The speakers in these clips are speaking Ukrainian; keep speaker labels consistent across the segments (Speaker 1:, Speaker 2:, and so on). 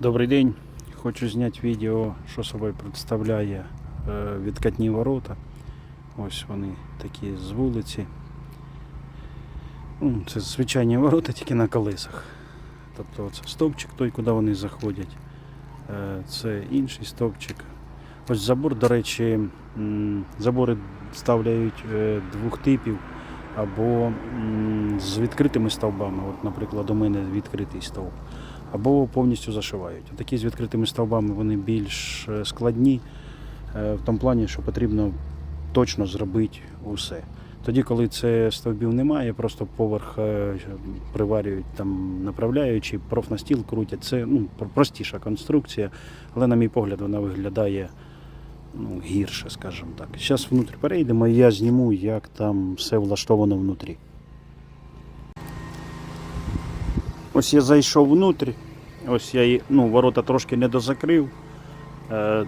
Speaker 1: Добрий день. Хочу зняти відео, що собою представляє е, відкатні ворота. Ось вони такі з вулиці. Ну, Це звичайні ворота, тільки на колесах. Тобто це стовпчик той, куди вони заходять. Е, Це інший стовпчик. Ось забор, до речі, забори ставляють е, двох типів або з відкритими стовбами. От, наприклад, у мене відкритий стовп або повністю зашивають. Такі з відкритими стовбами вони більш е, складні е, в тому плані, що потрібно точно зробити усе. Тоді, коли це стовбів немає, просто поверх е, приварюють там направляючи, профнастіл крутять. Це ну, простіша конструкція, але, на мій погляд, вона виглядає ну, гірше, скажімо так. Зараз внутрі перейдемо і я зніму, як там все влаштовано внутрі. Ось я зайшов внутрі. Ось я ну, ворота трошки не дозакрив. Е,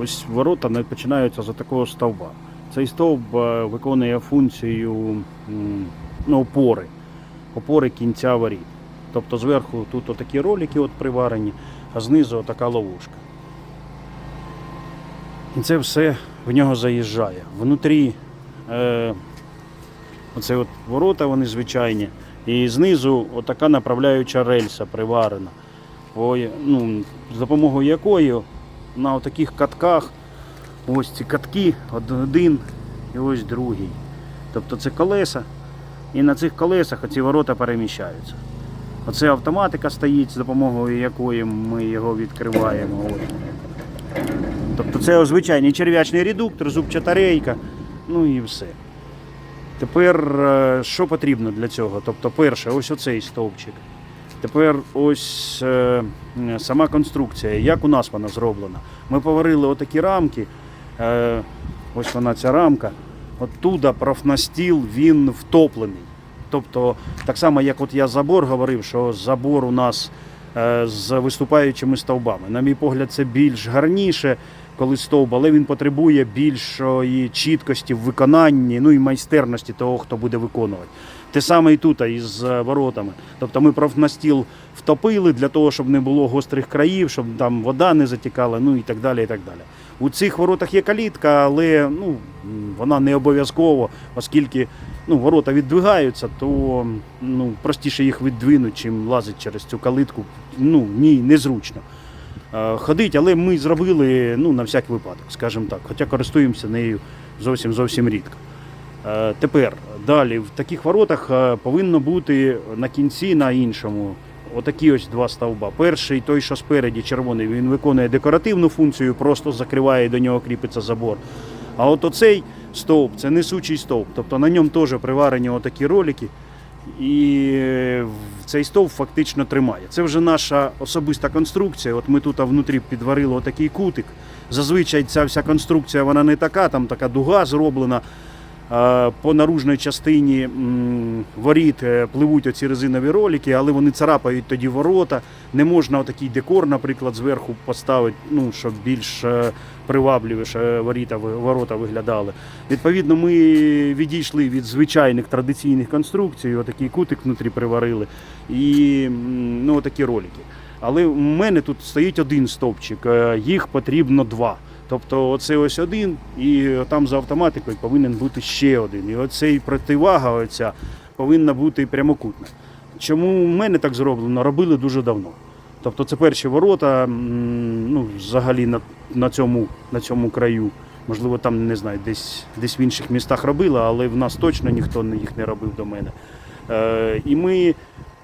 Speaker 1: ось ворота не починаються за такого стовба. Цей стовб е, виконує функцію ну, опори, опори кінця воріт. Тобто зверху тут отакі ролики от приварені, а знизу така ловушка. І це все в нього заїжджає. Внутрі е, оце от ворота вони звичайні. І знизу отака направляюча рельса приварена. Ну, з допомогою якої на таких катках ось ці катки один і ось другий. Тобто це колеса, і на цих колесах оці ворота переміщаються. Оце автоматика стоїть, з допомогою якої ми його відкриваємо. Тобто це звичайний черв'ячний редуктор, зубчата рейка, ну і все. Тепер е, що потрібно для цього? Тобто, перше, ось оцей стовпчик. Тепер ось е, сама конструкція, як у нас вона зроблена. Ми поварили отакі рамки. Е, ось вона ця рамка. Оттуда профнастіл він втоплений. Тобто, так само, як от я забор говорив, що забор у нас е, з виступаючими стовбами. На мій погляд, це більш гарніше, коли стовб, але він потребує більшої чіткості в виконанні, ну і майстерності того, хто буде виконувати. Те саме і тут із е, воротами. Тобто ми профнастіл втопили для того, щоб не було гострих країв, щоб там вода не затікала, ну і так далі. і так далі. У цих воротах є калітка, але ну, вона не обов'язково, оскільки ну, ворота віддвигаються, то ну, простіше їх віддвинути, чим лазити через цю калитку. Ну, ні, незручно ходить, але ми зробили ну, на всяк випадок, скажімо так, хоча користуємося нею зовсім зовсім рідко. Е, Тепер далі в таких воротах е, повинно бути на кінці на іншому. Отакі ось два стовба. Перший, той, що спереді, червоний, він виконує декоративну функцію, просто закриває і до нього кріпиться забор. А от оцей стовп це несучий стовп. Тобто на ньому теж приварені отакі ролики. І цей стовп фактично тримає. Це вже наша особиста конструкція. От ми тут внутрі підварили отакий кутик. Зазвичай ця вся конструкція вона не така, там така дуга зроблена. Е, По наружній частині воріт е, пливуть оці резинові ролики, але вони царапають тоді ворота. Не можна отакий декор, наприклад, зверху поставити, ну, щоб більш е, привабливіше воріта, ворота виглядали. Відповідно, ми відійшли від звичайних традиційних конструкцій, отакий кутик внутрі приварили і ну, отакі ролики. Але в мене тут стоїть один стовпчик, їх потрібно два. Тобто оце ось один, і там за автоматикою повинен бути ще один. І оцей противага оця повинна бути прямокутна. Чому в мене так зроблено? Робили дуже давно. Тобто це перші ворота, ну, взагалі на, на, цьому, на цьому краю. Можливо, там не знаю, десь, десь в інших містах робили, але в нас точно ніхто їх не робив до мене. Е, і ми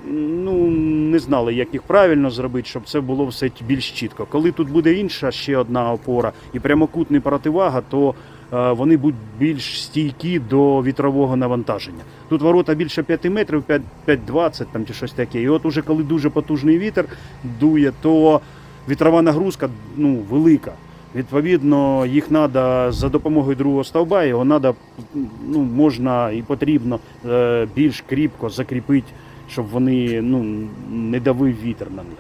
Speaker 1: ну, не знали, як їх правильно зробити, щоб це було все більш чітко. Коли тут буде інша ще одна опора і прямокутний противага, то е, вони будуть більш стійкі до вітрового навантаження. Тут ворота більше 5 метрів, 5 5,20 там чи щось таке. І от уже коли дуже потужний вітер дує, то вітрова нагрузка ну, велика. Відповідно, їх треба за допомогою другого стовба, його треба, ну, можна і потрібно е, більш кріпко закріпити, щоб вони ну, не давив вітер на них.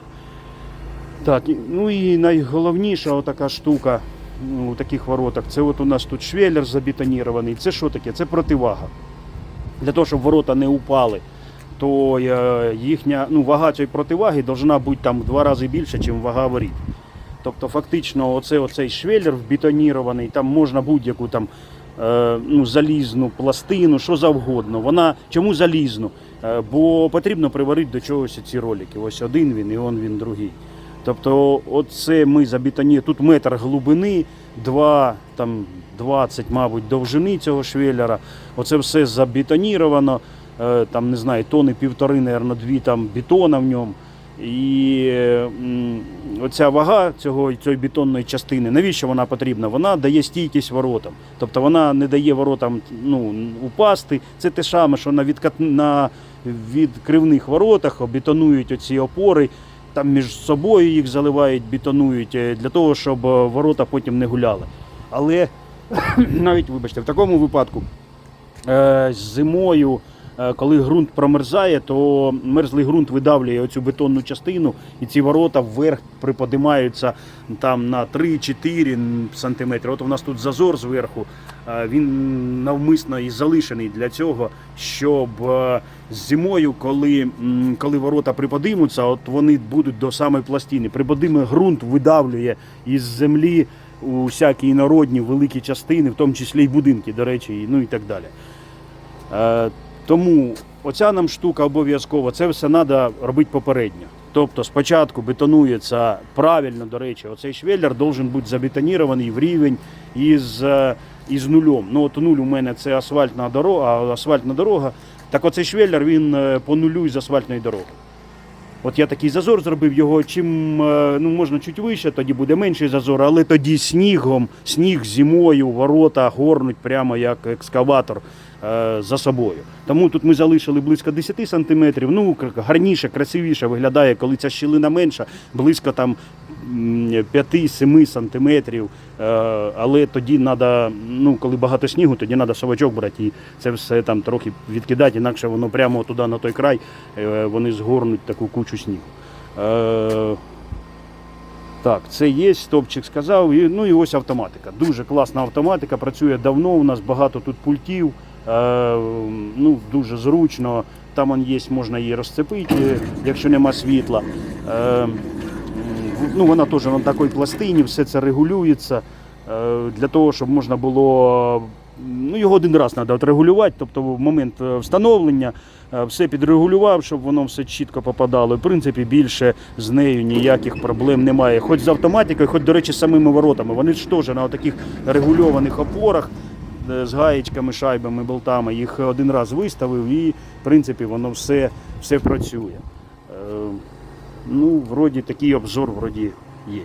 Speaker 1: Так, ну і найголовніша отака штука ну, у таких воротах, це от у нас тут швеллер забетонірований. Це що таке? Це противага. Для того, щоб ворота не упали. то е, їхня ну, вага цієї противаги повинна бути там в два рази більше, ніж вага воріт. Тобто, фактично, оце, оцей швеллер вбетонірований, там можна будь-яку там ну, залізну пластину, що завгодно. Вона чому залізну? Е, бо потрібно приварити до чогось ці ролики. Ось один він і он він другий. Тобто, оце ми забетонуємо. Тут метр глибини, два там 20, мабуть, довжини цього швеллера. Оце все забетоніровано. Е, Там не знаю, тони півтори, напевно, дві там бетона в ньому. І е, оця вага цього, цієї бетонної частини, навіщо вона потрібна? Вона дає стійкість воротам. Тобто вона не дає воротам ну, упасти. Це те саме, що на, відкат... на відкривних воротах бетонують оці опори, там між собою їх заливають, бетонують е, для того, щоб е, ворота потім не гуляли. Але навіть, вибачте, в такому випадку е, зимою, коли ґрунт промерзає, то мерзлий ґрунт видавлює оцю бетонну частину, і ці ворота вверх приподимаються там на 3-4 сантиметри. От у нас тут зазор зверху. е, Він навмисно і залишений для цього, щоб е, зимою, коли, коли ворота приподимуться, от вони будуть до самої пластини. Приподиме ґрунт видавлює із землі усякі інородні великі частини, в тому числі й будинки, до речі, ну і так далі. Тому оця нам штука обов'язково, це все треба робити попередньо. Тобто спочатку бетонується правильно, до речі, оцей швеллер має бути забетонірований в рівень із, е, із нульом. Ну от нуль у мене це асфальтна дорога, асфальтна дорога. Так оцей швеллер він е, по нулю із асфальтної дороги. От я такий зазор зробив його. Чим е, ну можна чуть вище, тоді буде менший зазор, але тоді снігом, сніг зимою, ворота горнуть прямо як екскаватор е, за собою. Тому тут ми залишили близько 10 сантиметрів. Ну гарніше, красивіше виглядає, коли ця щілина менша, близько там 5-7 сантиметрів. Е, але тоді треба, ну коли багато снігу, тоді треба совачок брати і це все там трохи відкидати, інакше воно прямо туди на той край е, вони згорнуть таку кучу снігу. Е, так, це є, стопчик сказав. І, ну і ось автоматика. Дуже класна автоматика, працює давно. У нас багато тут пультів. Е, ну, дуже зручно. Там он є, можна її розцепити, якщо нема світла. Е, ну, вона теж на такій пластині, все це регулюється. Е, для того, щоб можна було. Ну, його один раз треба отрегулювати, тобто в момент е, встановлення е, все підрегулював, щоб воно все чітко попадало. І, В принципі, більше з нею ніяких проблем немає. Хоч з автоматикою, хоч, до речі, з самими воротами. Вони ж теж на таких регульованих опорах з гаєчками, шайбами, болтами. Їх один раз виставив і, в принципі, воно все, все працює. Ну, вроді такий обзор вроді є.